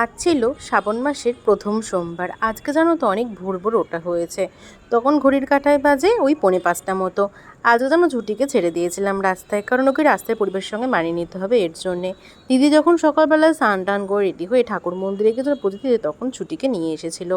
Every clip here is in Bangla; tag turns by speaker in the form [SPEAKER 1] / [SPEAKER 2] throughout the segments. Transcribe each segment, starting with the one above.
[SPEAKER 1] আজ ছিল শ্রাবণ মাসের প্রথম সোমবার। আজকে জানো তো অনেক ভোর ভোর ওটা হয়েছে। তখন ঘড়ির কাঁটায় বাজে ওই পৌনে পাঁচটা মতো। আজও যেন ঝুটিকে ছেড়ে দিয়েছিলাম রাস্তায়, কারণ ওকে রাস্তায় পরিবেশের সঙ্গে মানিয়ে নিতে হবে এর জন্যে। দিদি যখন সকালবেলায় স্নান টান করে রেডি হয়ে ঠাকুর মন্দিরে গিয়ে পুজো দিতে, তখন ছুটিকে নিয়ে এসেছিল।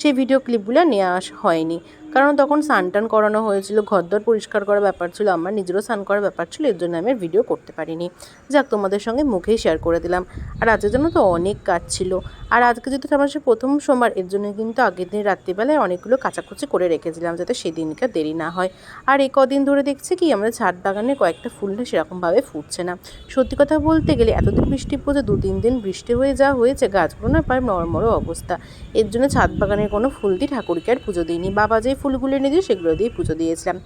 [SPEAKER 1] সেই ভিডিও ক্লিপগুলো নেওয়া হয়নি। কারণ তখন স্নান টান করানো হয়েছিল, ঘরদর পরিষ্কার করার ব্যাপার ছিল, আমার নিজেরও স্নান করার ব্যাপার ছিল, এর জন্য আমি আর ভিডিও করতে পারিনি। যাক, তোমাদের সঙ্গে মুখেই শেয়ার করে দিলাম। আর আজকের জন্য তো অনেক কাজ ছিল। আর আজকে যেহেতু আমার সে প্রথম সোমবার, এর জন্য কিন্তু আগের দিন রাত্রিবেলায় অনেকগুলো কাচাকুচি করে রেখেছিলাম, যাতে সেদিনকে দেরি না হয়। আর এই কদিন ধরে দেখছি কি, আমাদের ছাদ বাগানে কয়েকটা ফুল সেরকমভাবে ফুটছে না। সত্যি কথা বলতে গেলে এতদিন বৃষ্টি পড়ছে দু তিন দিন বৃষ্টি হয়ে যা হয়েছে, গাছগুলো না প্রায় নরমরো অবস্থা। এর জন্য ছাদ বাগানের কোনো ফুল দিয়ে ঠাকুরকে আর পুজো দিইনি। বাবা যে ফুলগুলো এনে দিয়ে সেগুলো দিয়ে পুজো দিয়েছিলাম।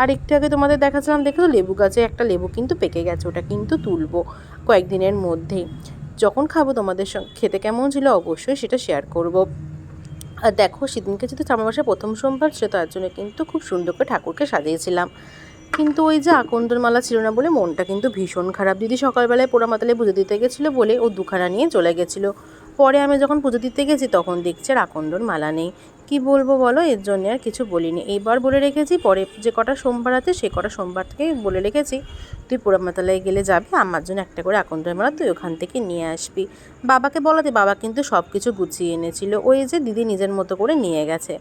[SPEAKER 1] আর একটু আগে তোমাদের দেখাচ্ছিলাম দেখো লেবু গাছে একটা লেবু কিন্তু পেকে গেছে, ওটা কিন্তু তুলবো কয়েকদিনের মধ্যেই। যখন খাব তোমাদের খেতে কেমন ছিল অবশ্যই সেটা শেয়ার করব। আর দেখো, সেদিনকে যেহেতু শ্রাবণ মাসের প্রথম সোমবার ছিল তার জন্য কিন্তু খুব সুন্দর করে ঠাকুরকে সাজিয়েছিলাম। কিন্তু ওই যে আকন্দর মালা ছিল না বলে মনটা কিন্তু ভীষণ খারাপ। দিদি সকালবেলায় পোড়া মাতালে পুজো দিতে গেছিল বলে ও দুখানা নিয়ে চলে গেছিল। পরে আমি যখন পুজো দিতে গেছি, তখন দেখছি আর আকন্দর মালা নেই। কি বলব বলো? এর জন্য আর কিছু বলিনি। এইবার বলে রেখেছি, পরে যে কটা সোমবার আছে, সে কটা সোমবার থেকে বলে রেখেছি। তুই পোড়ামাতালায় গেলে যাবি, আমার জন্য একটা করে আকন্দের মালা তুই ওখান থেকে নিয়ে আসবি। বাবাকে বলাতে বাবা কিন্তু সব কিছু গুছিয়ে এনেছিল। ওই যে দিদি নিজের মতো করে নিয়ে গেছে।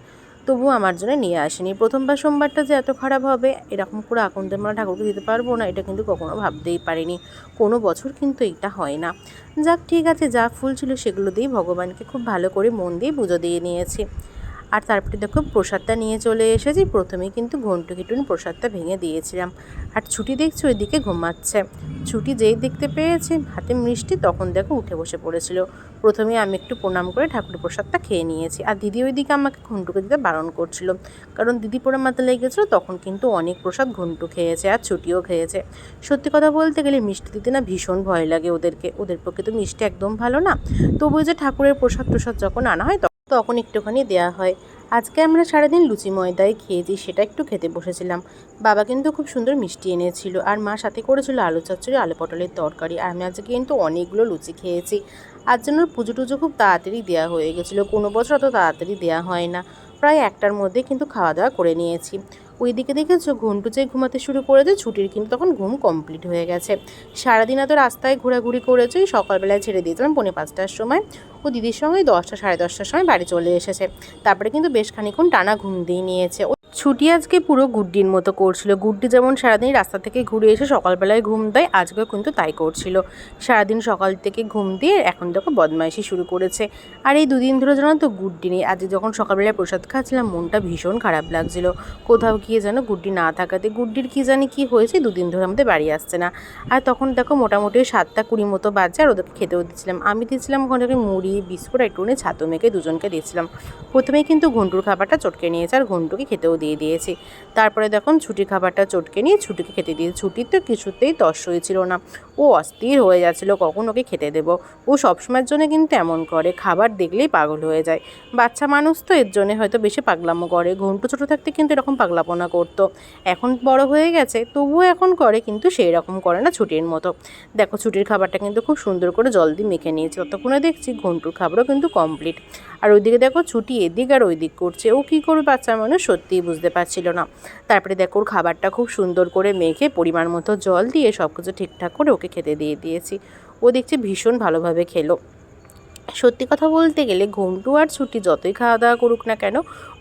[SPEAKER 1] তবু আমার জন্য নিয়ে আসেনি। প্রথমবার সোমবারটা যে এত খারাপ হবে, এরকম করে আকন্দের মালা ঠাকুরকে দিতে পারব না, এটা কিন্তু কখনো ভাবতেই পারিনি। কোনো বছর কিন্তু এটা হয় না। যাক, ঠিক আছে, যা ফুল ছিল সেগুলো দিয়েই ভগবানকে খুব ভালো করে মন দিয়ে পুজো দিয়ে নিয়েছি। আর তারপরে দেখো প্রসাদটা নিয়ে চলে এসেছি। প্রথমেই কিন্তু ঘন্টু কিটুনি প্রসাদটা ভেঙে দিয়েছিলাম। আর ছুটি দেখছি ওইদিকে ঘুমাচ্ছে। ছুটি যেই দেখতে পেয়েছে, হাতে মিষ্টি, তখন দেখো উঠে বসে পড়েছিল। প্রথমে আমি একটু প্রণাম করে ঠাকুর প্রসাদটা খেয়ে নিয়েছি। আর দিদি ওইদিকে আমাকে ঘন্টুকে দিতে বারণ করছিল। কারণ দিদি পোড়া মাথা লেগেছিলো তখন কিন্তু অনেক প্রসাদ ঘন্টু খেয়েছে আর ছুটিও খেয়েছে। সত্যি কথা বলতে গেলে মিষ্টি দিতে না ভীষণ ভয় লাগে ওদেরকে। ওদের পক্ষে তো মিষ্টি একদম ভালো না। তবু যে ঠাকুরের প্রসাদ প্রসাদ যখন আনা হয় তখন একটুখানি দেয়া হয়। আজকে আমরা সারাদিন লুচি ময়দায় খেয়েছি, সেটা একটু খেতে বসেছিলাম। বাবা কিন্তু খুব সুন্দর মিষ্টি এনেছিল আর মা সাথে করেছিল আলু চচ্চড়ি, আলু পটলের তরকারি। আর আমি আজকে কিন্তু অনেকগুলো লুচি খেয়েছি। আর জন্য পুজো টুজো খুব তাড়াতাড়ি দেওয়া হয়ে গেছিল। কোনো বছর অত তাড়াতাড়ি দেওয়া হয় না। প্রায় একটার মধ্যে কিন্তু খাওয়া দাওয়া করে নিয়েছি। ওইদিকে দেখেছ? ঘন্টু যে ঘুমাতে শুরু করেছে, ছুটির কিন্তু তখন ঘুম কমপ্লিট হয়ে গেছে। সারাদিন এত রাস্তায় ঘোরাঘুরি করেছে সকালবেলায় ছেড়ে দিয়েছিলাম পৌনে পাঁচটার সময়। ও দিদির সঙ্গে দশটা, সাড়ে দশটার সময় বাড়ি চলে এসেছে। তারপরে কিন্তু বেশ খানিক্ষণ টানা ঘুম দিয়ে নিয়েছে। ছুটি আজকে পুরো গুড্ডির মতো করছিল। গুড্ডি যেমন সারাদিন রাস্তা থেকে ঘুরে এসে সকালবেলায় ঘুম দেয়, আজকেও কিন্তু তাই করছিল। সারাদিন সকাল থেকে ঘুম দিয়ে এখন দেখো বদমাইশি শুরু করেছে। আর এই দুদিন ধরে জানো তো গুড্ডি নেই। আজকে যখন সকালবেলায় প্রসাদ খাচ্ছিলাম, মনটা ভীষণ খারাপ লাগছিল। কোথাও গিয়ে যেন গুড্ডি না থাকাতে গুড্ডির কী জানি কী হয়েছে দুদিন ধরে আমাদের বাড়ি আসছে না। আর তখন দেখো মোটামুটি সাতটা কুড়ি মতো বাজছে আর ওদেরকে খেতেও দিচ্ছিলাম। আমি দিচ্ছিলাম ওখানে মুড়ি, বিস্কুট একটুখানি ছাতু মেখে দুজনকে দিচ্ছিলাম। প্রথমেই কিন্তু ঘন্টুর খাবারটা চটকে নিয়েছে আর ঘন্টুকে খেতেও দিয়ে দিয়েছি। তারপরে দেখুন ছুটি খাবারটা চটকে নিয়ে ছুটিকে খেতে দিয়েছি। ছুটির তো কিছুতেই তস হয়েছিল না। ও অস্থির হয়ে যাচ্ছিল, কখন ওকে খেতে দেবো? ও সবসময়ের জন্য কিন্তু এমন করে, খাবার দেখলেই পাগল হয়ে যায়। বাচ্চা মানুষ তো, এর জন্যে হয়তো বেশি পাগলামো করে। ঘন্টু ছোটো থাকতে কিন্তু এরকম পাগলাপোনা করতো। এখন বড় হয়ে গেছে, তবুও এখন করে, কিন্তু সেই রকম করে না ছুটির মতো। দেখো, ছুটির খাবারটা কিন্তু খুব সুন্দর করে জল দিয়ে মেখে নিয়েছি। ততক্ষণে দেখছি ঘন্টুর খাবারও কিন্তু কমপ্লিট আর ওইদিকে দেখো, ছুটি এদিক আর ওইদিক করছে। ও কী করবে, বাচ্চা মানুষ সত্যিই বুঝতে পারছিল না। তারপরে দেখো ওর খাবারটা খুব সুন্দর করে মেখে পরিমাণ মতো জল দিয়ে সব কিছু ঠিকঠাক করে ওকে খেতে দিয়ে দিয়েছি। ও দেখছি ভীষণ ভালোভাবে খেলো। সত্যি কথা বলতে গেলে ঘন্টু আর ছুটি যতই খাওয়া দাওয়া করুক না কেন,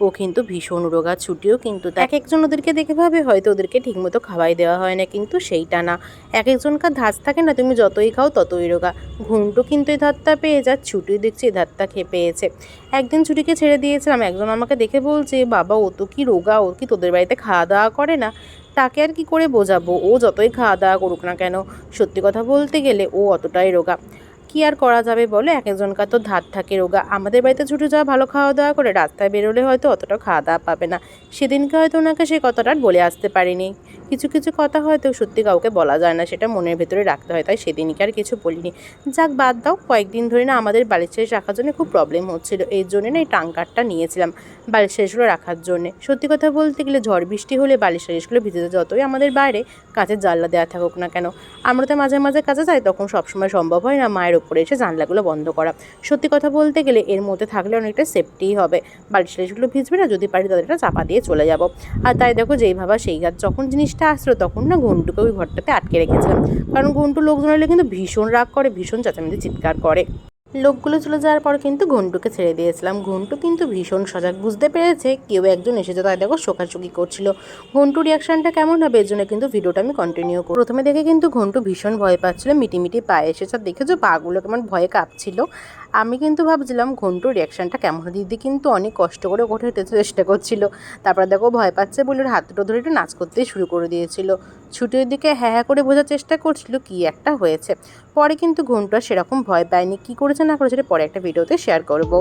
[SPEAKER 1] ও কিন্তু ভীষণ রোগা ছুটিও কিন্তু এক একজন ওদেরকে দেখে ভাবে হয়তো ওদেরকে ঠিকমতো খাওয়াই দেওয়া হয় না, কিন্তু সেইটা না। এক একজনকার ধাঁচ থাকে না, তুমি যতই খাও ততই রোগা। ঘন্টু কিন্তু এই ধাতটা পেয়ে যা ছুটি দেখছি এই ধাতটা খেয়ে পেয়েছে। একদিন ছুটিকে ছেড়ে দিয়েছিলাম, একজন আমাকে দেখে বলছে, বাবা, ও তো কি রোগা, ও কি তোদের বাড়িতে খাওয়া দাওয়া করে না? তাকে আর কি করে বোঝাবো? ও যতই খাওয়া দাওয়া করুক না কেন, সত্যি কথা বলতে গেলে ও অতটাই রোগা। কী আর করা যাবে বলো এক একজনকার তো ধার থাকে রোগা। আমাদের বাড়িতে ছুটে যাওয়া, ভালো খাওয়া দাওয়া করে রাস্তায় বেরোলে হয়তো অতটা খাওয়া দাওয়া পাবে না। সেদিনকে হয়তো ওনাকে সেই কথাটা বলে আসতে পারিনি। কিছু কিছু কথা হয়তো সত্যি কাউকে বলা যায় না, সেটা মনের ভেতরে রাখতে হয়, তাই সেদিনকে আর কিছু বলিনি। যাক, বাদ দাও, কয়েকদিন ধরে না আমাদের বালিশ শেষ রাখার জন্য খুব প্রবলেম হচ্ছিল। এই জন্যে না এই টাঙ্কারটা নিয়েছিলাম বালিশ শেষগুলো রাখার জন্যে। সত্যি কথা বলতে গেলে ঝড় বৃষ্টি হলে বালিশ শেষগুলো ভিজে যতই আমাদের বাইরে কাঁচের জানলা দেওয়া থাকুক না কেন, আমরা তো মাঝে মাঝে কাছে যাই তখন সবসময় সম্ভব হয় না মায়ের ওপরে এসে জানলাগুলো বন্ধ করা। সত্যি কথা বলতে গেলে এর মধ্যে থাকলে অনেকটা সেফটিই হবে। বালিশ টালিশগুলো ভিজবে না, যদি পারি তাদের একটা চাপা দিয়ে চলে যাব। আর তাই দেখো যেই ভাবা সেই গাছ, যখন জিনিসটা আসলো তখন না ঘন্টুকে ওই ঘরটাতে আটকে রেখেছিলাম। কারণ ঘন্টু লোকজন এলে কিন্তু ভীষণ রাগ করে, ভীষণ চেঁচামেচি, চিৎকার করে। লোকগুলো চলে যাওয়ার পর কিন্তু ঘন্টুকে ছেড়ে দিয়েছিলাম। ঘন্টু কিন্তু ভীষণ সজাগ, বুঝতে পেরেছে কেউ একজন এসেছে তাই দেখো শোকাশুকি করছিল। ঘন্টু রিয়াকশনটা কেমন হবে এর জন্য কিন্তু ভিডিওটা আমি কন্টিনিউ করি প্রথমে দেখে কিন্তু ঘন্টু ভীষণ ভয় পাচ্ছিল, মিটিমিটি পায়ে এসেছে। আর দেখেছ পাগুলো কেমন ভয়ে কাঁপছিল। আমি কিন্তু ভাবছিলাম ঘন্টুর রিয়াকশনটা কেমন দিদি কিন্তু অনেক কষ্ট করে ওঠে চেষ্টা করছিল। তারপর দেখো ভয় পাচ্ছে বলে ওর হাত ধরে একটু নাচ করতেই শুরু করে দিয়েছিল। ছুটির দিকে হ্যাঁ হ্যাঁ করে বোঝার চেষ্টা করছিল কি একটা হয়েছে। পরে কিন্তু ঘুমটা সেরকম ভয় পায়নি। কি করেছে না করেছে পরে একটা ভিডিওতে শেয়ার করব।